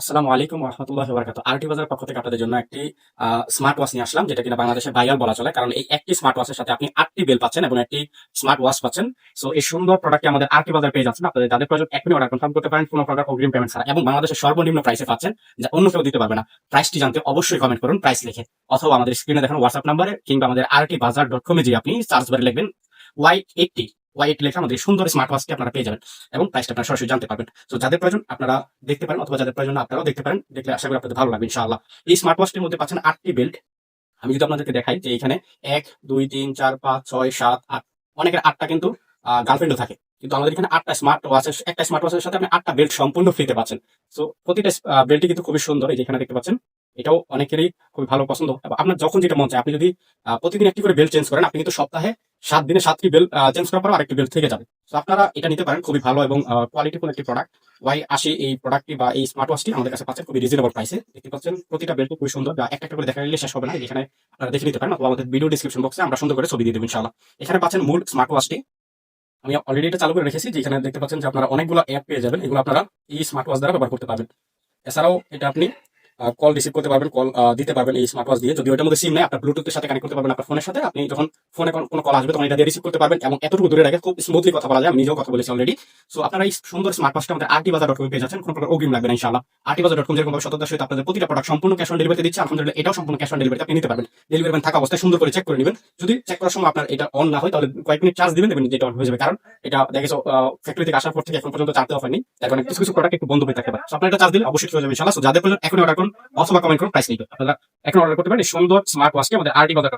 আসসালামু আলাইকুম রহমতুল্লাহ বরকাত আরটি বাজার পক্ষ থেকে আপনাদের জন্য একটি স্মার্ট ওয়াচ নিয়ে আসলাম, যেটা কিনা বাংলাদেশে ভাইরাল বলা চলে। কারণ এই একটি স্মার্ট ওয়াচের সাথে আপনি আটটি বেল পাচ্ছেন এবং একটি স্মার্ট ওয়াচ পাচ্ছেন। সো এই সুন্দর প্রোডাক্টটি আমাদের আরটি বাজার পেয়ে যাচ্ছেন। আপনাদের যাদের প্রয়োজন, এখনই অর্ডার কনফার্ম করতে পারেন। কোনো প্রকার অগ্রিম পেমেন্ট ছাড়া। এবং বাংলাদেশের সর্বনিম্ন প্রাইসে পাচ্ছেন, যা অন্য কেউ দিতে পারবে না। প্রাইসটি জানতে অবশ্যই কমেন্ট করুন প্রাইস লিখে। অথবা আমাদের স্ক্রিনে দেখানো হোয়াটসঅ্যাপ নাম্বারে কিংবা আমাদের আরটি বাজার ডট কমে যে আপনি সার্চ বারে লিখবেন ওয়াই এইটটি ওয়াই এইট লেখা আমাদের সুন্দর স্মার্ট ওয়াচটি আপনারা পেয়ে যাবেন এবং প্রাইসটা আপনারা সরাসরি জানতে পারবেন। তো যাদের প্রয়োজন আপনারা দেখতে পারেন অথবা যাদের প্রয়োজন আপনারাও দেখতে পারেন। দেখলে আশা করি আপনাদের ভালো লাগবে ইনশাআল্লাহ। এই স্মার্ট ওয়াচটির মধ্যে পাচ্ছেন আটটি বেল্ট আমি যদি আপনাদেরকে দেখাই যে এখানে এক, দুই, তিন, চার, পাঁচ, ছয়, সাত, আট, অনেকের আটটা কিন্তু গার্লফ্রেন্ডও থাকে। কিন্তু আমাদের এখানে আটটা স্মার্ট ওয়াচের একটা স্মার্ট ওয়াচের সাথে আপনি আটটা বেল্ট সম্পূর্ণ ফ্রিতে পাচ্ছেন। তো প্রতিটা বেল্টই কিন্তু খুবই সুন্দর। এই যেখানে দেখতে পাচ্ছেন, এটাও অনেকেরই খুবই ভালো পছন্দ। আপনার যখন যেটা মন চায়, আপনি যদি প্রতিদিন একটি করে বেল্ট চেঞ্জ করেন, আপনি কিন্তু সপ্তাহে সাত দিনে সাতটি বেল চেঞ্জ করার পর আরেকটি বেল থেকে যাবে। তো আপনারা এটা নিতে পারেন, খুবই ভালো এবং কোয়ালিটিফুল একটি প্রোডাক্ট ওয়াই আশি এই প্রোডাক্টটি বা এই স্মার্ট ওয়াচটি আমাদের কাছে পাচ্ছেন, খুবই রিজনেবল প্রাইসে দেখতে পাচ্ছেন, প্রতিটা বেল্ট খুবই সুন্দর। বা একটা করে দেখা গেলে শেষ হবে না এখানে আপনারা দেখে নিতে পারেন, অথবা আমাদের ভিডিও ডিসক্রিপশন বক্সে আমরা সুন্দর করে ছবি দিয়ে দেবো, ইনশাআল্লাহ। এখানে পাচ্ছেন মূল স্মার্ট ওয়াচটি আমি অলরেডি এটা চালু করে রেখেছি যেখানে দেখতে পাচ্ছেন যে আপনারা অনেকগুলো অ্যাপ পেয়ে যাবেন, এগুলো আপনারা এই স্মার্ট ওয়াচ দ্বারা ব্যবহার করতে পারবেন। এছাড়াও এটা আপনি কল রিসিভ করতে পারবেন কল দিতে পারবেন এই স্মার্ট ওয়াচ দিয়ে। যদি ওটার মধ্যে সিম নেই, আপনার ব্লুটুথের সাথে কানেক্ট করতে পারবেন আপনার ফোনের সাথে। আপনি যখন ফোনে কোনো কল আসবে, তখন এটা দিয়ে রিসিভ করতে পারবেন। এবং এতটুকু দূরে রাখে খুব স্মুথলি কথা বলা যায়, আমি নিজেও কথা বলেছি অলরেডি সো আপনারা এই সুন্দর স্মার্ট ওয়াচটা আমাদের আরটি বাজার ডট কম পেয়ে যাচ্ছেন। কোনো প্রকার অগ্রিম লাগবে না, ইনশাআল্লাহ। আরটি বাজার ডট কম যেরকম সততার সহিত আপনাদের প্রতিটা প্রোডাক্ট সম্পূর্ণ ক্যাশ অন ডেলিভারি দিচ্ছে, আলহামদুলিল্লাহ, এটাও সম্পূর্ণ ক্যাশ অন ডেলিভারি আপনি নিতে পারবেন। ডেলিভারি ম্যান থাকা অবস্থায় সুন্দর করে চেক করে নেবেন। যদি চেক করার সময় আপনার এটা অন না হয়, তাহলে কয়েক মিনিট চার্জ দিবেন, দেখবেন যেটা অন হয়ে যাবে। কারণ এটা দেখে ফ্যাক্টরি থেকে আসার পর থেকে এখন পর্যন্ত চার্জ দেওয়া হয়নি। তার কারণে কিছু কিছু প্রোডাক্ট একটু বন্ধ হয়ে থাকতে পারে আপনার এটা চার্জ দিলে অবশ্যই চলে যাবে, ইনশাআল্লাহ। So, যাদের প্রয়োজন এখন অর্ডার করুন। অথবা কমেন্ট করুন প্রাইস নিতে আপনারা এখন অর্ডার করতে পারেন সুন্দর স্মার্ট ওয়াচটি আমাদের আরটি বাজার